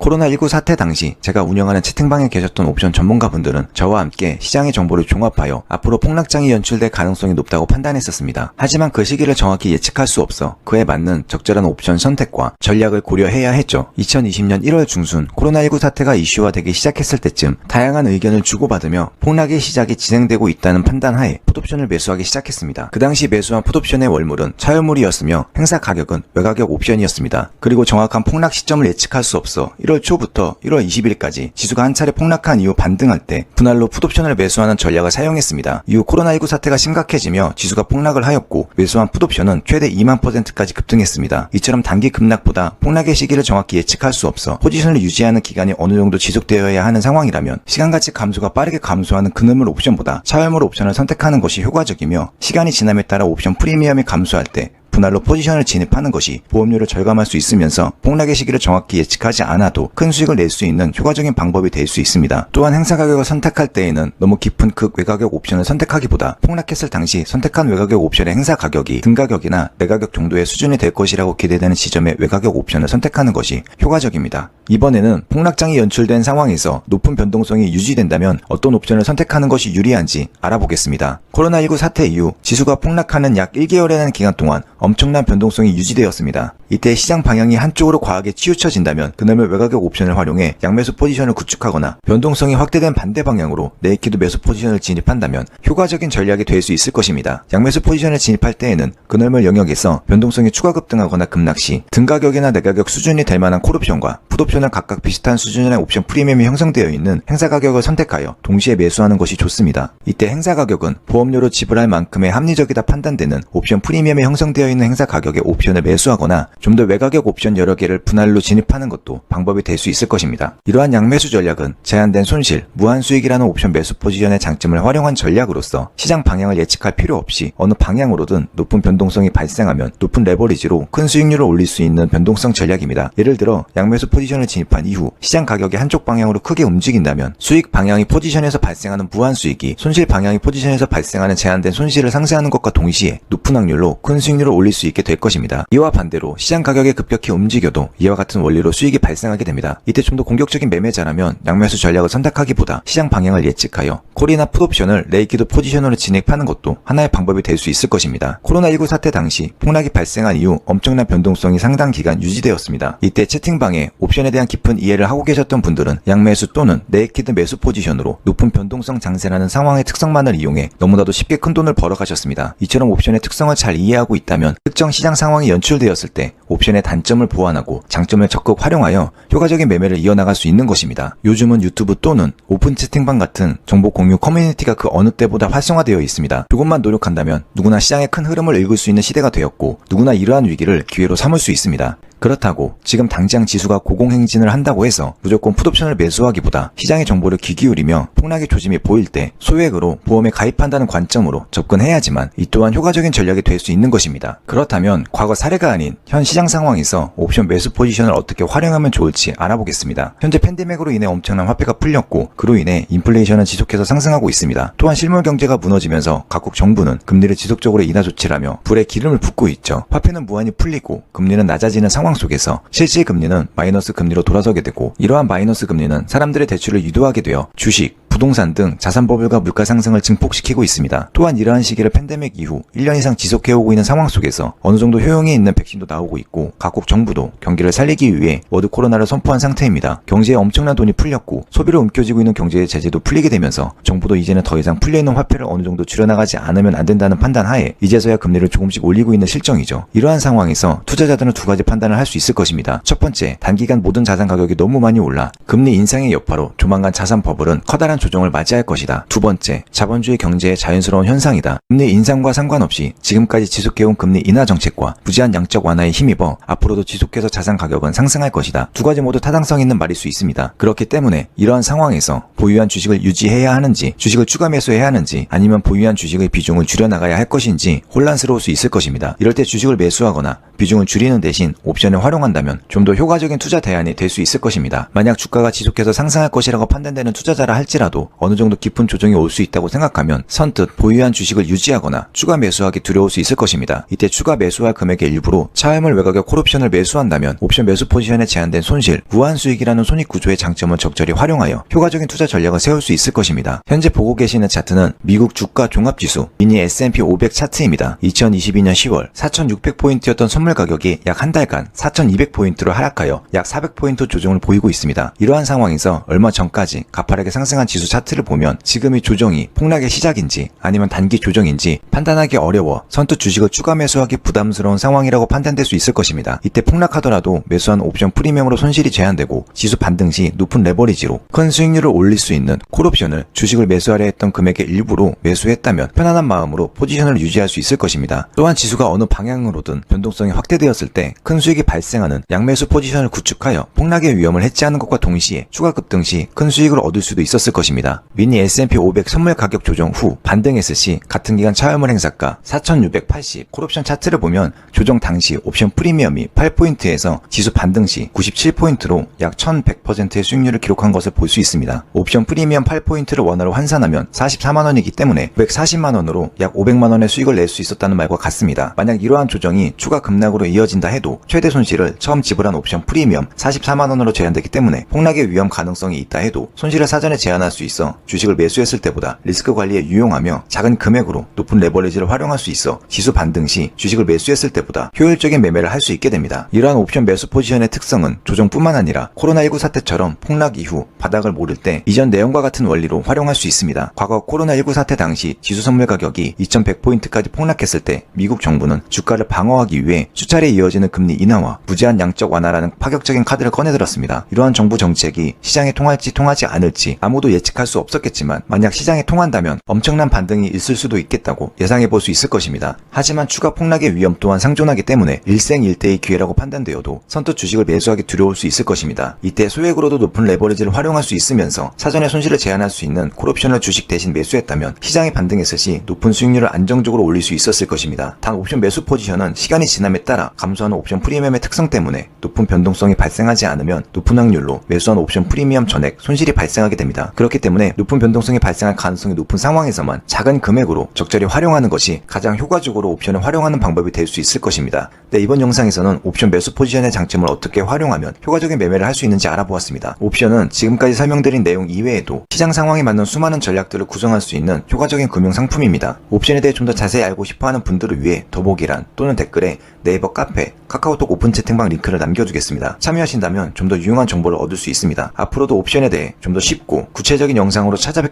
코로나19 사태 당시 제가 운영하는 채팅방에 계셨던 옵션 전문가분들은 저와 함께 시장의 정보를 종합하여 앞으로 폭락장이 연출될 가능성이 높다고 판단했었습니다. 하지만 그 시기를 정확히 예측할 수 없어 그에 맞는 적절한 옵션 선택과 전략을 고려해야 했죠. 2020년 1월 중순 코로나19 사태가 이슈화되기 시작했을 때쯤 다양한 의견을 주고받으며 폭락의 시작이 진행되고 있다는 판단하에 풋옵션을 매수하기 시작했습니다. 그 당시 매수한 풋옵션의 월물은 차율물이었으며 행사 가격은 외가격 옵션이었습니다. 그리고 정확한 폭락 시점을 예측할 수 없어 1월 초부터 1월 20일까지 지수가 한 차례 폭락한 이후 반등할 때 분할로 풋옵션을 매수하는 전략을 사용했습니다. 이후 코로나19 사태가 심각해지며 지수가 폭락을 하였고 매수한 풋옵션은 최대 2만 퍼센트까지 급등했습니다. 이처럼 단기 급락보다 폭락의 시기를 정확히 예측할 수 없어 포지션을 유지하는 기간이 어느 정도 지속되어야 하는 상황이라면 시간 가치 감소가 빠르게 감소하는 근음물 옵션보다 차열물 옵션을 선택하는 것이 효과적이며 시간이 지남에 따라 옵션 프리미엄이 감소할 때 분할로 포지션을 진입하는 것이 보험료를 절감할 수 있으면서 폭락의 시기를 정확히 예측하지 않아도 큰 수익을 낼 수 있는 효과적인 방법이 될 수 있습니다. 또한 행사 가격을 선택할 때에는 너무 깊은 극 외가격 옵션을 선택하기보다 폭락했을 당시 선택한 외가격 옵션의 행사 가격이 등가격이나 내가격 정도의 수준이 될 것이라고 기대되는 시점의 외가격 옵션을 선택하는 것이 효과적입니다. 이번에는 폭락장이 연출된 상황에서 높은 변동성이 유지된다면 어떤 옵션을 선택하는 것이 유리한지 알아보겠습니다. 코로나19 사태 이후 지수가 폭락하는 약 1개월이라는 기간 동안 엄청난 변동성이 유지되었습니다. 이때 시장 방향이 한쪽으로 과하게 치우쳐진다면 그놈의 외가격 옵션을 활용해 양매수 포지션을 구축하거나 변동성이 확대된 반대 방향으로 네이키드 매수 포지션을 진입한다면 효과적인 전략이 될 수 있을 것입니다. 양매수 포지션을 진입할 때에는 그놈의 영역에서 변동성이 추가 급등하거나 급락 시 등가격이나 내가격 수준이 될 만한 콜옵션과 풋옵션을 각각 비슷한 수준의 옵션 프리미엄이 형성되어 있는 행사 가격을 선택하여 동시에 매수하는 것이 좋습니다. 이때 행사 가격은 보험료로 지불할 만큼의 합리적이다 판단되는 옵션 프리미엄이 형성되어 있는 행사 가격의 옵션을 매수하거나 좀 더 외가격 옵션 여러 개를 분할로 진입하는 것도 방법이 될 수 있을 것입니다. 이러한 양매수 전략은 제한된 손실, 무한 수익이라는 옵션 매수 포지션의 장점을 활용한 전략으로서 시장 방향을 예측할 필요 없이 어느 방향으로든 높은 변동성이 발생하면 높은 레버리지로 큰 수익률을 올릴 수 있는 변동성 전략입니다. 예를 들어 양매수 포지션을 진입한 이후 시장 가격이 한쪽 방향으로 크게 움직인다면 수익 방향이 포지션에서 발생하는 무한 수익이 손실 방향이 포지션에서 발생하는 제한된 손실을 상쇄하는 것과 동시에 높은 확률로 큰 수익률을 올릴 수 있게 될 것입니다. 이와 반대로 시장 가격이 급격히 움직여도 이와 같은 원리로 수익이 발생하게 됩니다. 이때 좀 더 공격적인 매매자라면 양매수 전략을 선택하기보다 시장 방향을 예측하여 콜이나 풋옵션을 레이키드 포지션으로 진입하는 것도 하나의 방법이 될 수 있을 것입니다. 코로나19 사태 당시 폭락이 발생한 이후 엄청난 변동성이 상당 기간 유지되었습니다. 이때 채팅방에 옵션에 대한 깊은 이해를 하고 계셨던 분들은 양매수 또는 네이키드 매수 포지션으로 높은 변동성 장세라는 상황의 특성만을 이용해 너무나도 쉽게 큰 돈을 벌어가셨습니다. 이처럼 옵션의 특성을 잘 이해하고 있다 면 특정 시장 상황이 연출되었을 때 옵션의 단점을 보완하고 장점을 적극 활용하여 효과적인 매매를 이어나갈 수 있는 것입니다. 요즘은 유튜브 또는 오픈 채팅방 같은 정보 공유 커뮤니티가 그 어느 때보다 활성화되어 있습니다. 조금만 노력한다면 누구나 시장의 큰 흐름을 읽을 수 있는 시대가 되었고 누구나 이러한 위기를 기회로 삼을 수 있습니다. 그렇다고 지금 당장 지수가 고공행진을 한다고 해서 무조건 풋옵션을 매수하기보다 시장의 정보를 귀 기울이며 폭락의 조짐이 보일 때 소액으로 보험에 가입한다는 관점으로 접근해야지만 이 또한 효과적인 전략이 될 수 있는 것입니다. 그렇다면 과거 사례가 아닌 현 시장 상황에서 옵션 매수 포지션을 어떻게 활용하면 좋을지 알아보겠습니다. 현재 팬데믹으로 인해 엄청난 화폐가 풀렸고 그로 인해 인플레이션은 지속해서 상승하고 있습니다. 또한 실물 경제가 무너지면서 각국 정부는 금리를 지속적으로 인하 조치라며 불에 기름을 붓고 있죠. 화폐는 무한히 풀리고 금리는 낮아지는 상황 속에서 실질 금리는 마이너스 금리로 돌아서게 되고 이러한 마이너스 금리는 사람들의 대출을 유도하게 되어 주식, 부동산 등 자산 버블과 물가 상승을 증폭시키고 있습니다. 또한 이러한 시기를 팬데믹 이후 1년 이상 지속해오고 있는 상황 속에서 어느 정도 효용이 있는 백신도 나오고 있고 각국 정부도 경기를 살리기 위해 워드 코로나를 선포한 상태입니다. 경제에 엄청난 돈이 풀렸고 소비를 움켜쥐고 있는 경제의 제재도 풀리게 되면서 정부도 이제는 더 이상 풀려있는 화폐를 어느 정도 줄여나가지 않으면 안 된다는 판단 하에 이제서야 금리를 조금씩 올리고 있는 실정이죠. 이러한 상황에서 투자자들은 두 가지 판단을 할 수 있을 것입니다. 첫 번째, 단기간 모든 자산 가격이 너무 많이 올라 금리 인상의 여파로 조만간 자산 버블은 커다란 조정 을 맞이할 것이다. 두 번째, 자본주의 경제의 자연스러운 현상이다. 금리 인상과 상관없이 지금까지 지속해온 금리 인하 정책과 무제한 양적 완화에 힘입어 앞으로도 지속해서 자산 가격은 상승할 것이다. 두 가지 모두 타당성 있는 말일 수 있습니다. 그렇기 때문에 이러한 상황에서 보유한 주식을 유지해야 하는지, 주식을 추가 매수해야 하는지, 아니면 보유한 주식의 비중을 줄여나가야 할 것인지 혼란스러울 수 있을 것입니다. 이럴 때 주식을 매수하거나 비중을 줄이는 대신 옵션을 활용한다면 좀 더 효과적인 투자 대안이 될 수 있을 것입니다. 만약 주가가 지속해서 상승할 것이라고 판단되는 투자자라 할지라도 하더라도 어느 정도 깊은 조정이 올 수 있다고 생각하면 선뜻 보유한 주식을 유지하거나 추가 매수하기 두려울 수 있을 것입니다. 이때 추가 매수할 금액의 일부로 차임을 외곽에 콜옵션을 매수한다면 옵션 매수 포지션에 제한된 손실, 무한 수익이라는 손익 구조의 장점을 적절히 활용하여 효과적인 투자 전략을 세울 수 있을 것입니다. 현재 보고 계시는 차트는 미국 주가 종합지수 미니 S&P 500 차트입니다. 2022년 10월 4,600포인트였던 선물 가격이 약 한 달간 4,200포인트로 하락하여 약 400포인트 조정을 보이고 있습니다. 이러한 상황에서 얼마 전까지 가파르게 상승한 지수 차트를 보면 지금이 조정이 폭락의 시작인지 아니면 단기 조정인지 판단하기 어려워 선뜻 주식을 추가 매수하기 부담스러운 상황이라고 판단될 수 있을 것입니다. 이때 폭락하더라도 매수한 옵션 프리미엄으로 손실이 제한되고 지수 반등 시 높은 레버리지로 큰 수익률을 올릴 수 있는 콜옵션을 주식을 매수하려 했던 금액의 일부로 매수했다면 편안한 마음으로 포지션을 유지할 수 있을 것입니다. 또한 지수가 어느 방향으로든 변동성이 확대되었을 때 큰 수익이 발생하는 양매수 포지션을 구축하여 폭락의 위험을 해치하는 것과 동시에 추가 급등 시 큰 수익을 얻을 수도 있었을 것입니다. 미니 S&P 500 선물 가격 조정 후 반등했을 시 같은 기간 차여물 행사가 4,680 콜옵션 차트를 보면 조정 당시 옵션 프리미엄이 8포인트에서 지수 반등 시 97포인트로 약 1100%의 수익률을 기록한 것을 볼 수 있습니다. 옵션 프리미엄 8포인트를 원화로 환산하면 44만원이기 때문에 140만원으로 약 500만원의 수익을 낼 수 있었다는 말과 같습니다. 만약 이러한 조정이 추가 급락으로 이어진다 해도 최대 손실을 처음 지불한 옵션 프리미엄 44만원으로 제한되기 때문에 폭락의 위험 가능성이 있다 해도 손실을 사전에 제한할 수 있어 주식을 매수했을 때보다 리스크 관리에 유용하며 작은 금액으로 높은 레버리지를 활용할 수 있어 지수 반등 시 주식을 매수했을 때보다 효율적인 매매를 할 수 있게 됩니다. 이러한 옵션 매수 포지션의 특성은 조정뿐만 아니라 코로나19 사태처럼 폭락 이후 바닥을 모를 때 이전 내용과 같은 원리로 활용할 수 있습니다. 과거 코로나19 사태 당시 지수 선물 가격이 2100포인트까지 폭락했을 때 미국 정부는 주가를 방어하기 위해 수차례 이어지는 금리 인하와 무제한 양적 완화라는 파격적인 카드를 꺼내들었습니다. 이러한 정부 정책이 시장에 통할지 통하지 않을지 아무도 예측할 수 없었겠지만 만약 시장에 통한다면 엄청난 반등이 있을 수도 있겠다고 예상해 볼 수 있을 것입니다. 하지만 추가 폭락의 위험 또한 상존하기 때문에 일생일대의 기회라고 판단되어도 선뜻 주식을 매수하기 두려울 수 있을 것입니다. 이때 소액으로도 높은 레버리지를 활용할 수 있으면서 사전에 손실을 제한할 수 있는 콜옵션을 주식 대신 매수했다면 시장이 반등했을 시 높은 수익률을 안정적으로 올릴 수 있었을 것입니다. 단 옵션 매수 포지션은 시간이 지남에 따라 감소하는 옵션 프리미엄의 특성 때문에 높은 변동성이 발생하지 않으면 높은 확률로 매수한 옵션 프리미엄 전액 손실이 발생하게 됩니다. 그렇기 때문에 높은 변동성이 발생할 가능성이 높은 상황에서만 작은 금액으로 적절히 활용하는 것이 가장 효과적으로 옵션을 활용하는 방법이 될 수 있을 것입니다. 네, 이번 영상에서는 옵션 매수 포지션의 장점을 어떻게 활용하면 효과적인 매매를 할 수 있는지 알아보았습니다. 옵션은 지금까지 설명드린 내용 이외에도 시장 상황에 맞는 수많은 전략들을 구성할 수 있는 효과적인 금융 상품입니다. 옵션에 대해 좀 더 자세히 알고 싶어하는 분들을 위해 더보기란 또는 댓글에 네이버 카페, 카카오톡 오픈 채팅방 링크를 남겨두겠습니다. 참여하신다면 좀 더 유용한 정보를 얻을 수 있습니다. 앞으로도 옵션에 대해 좀 더 쉽고 구체적인 영상으로 찾아뵙겠습니다.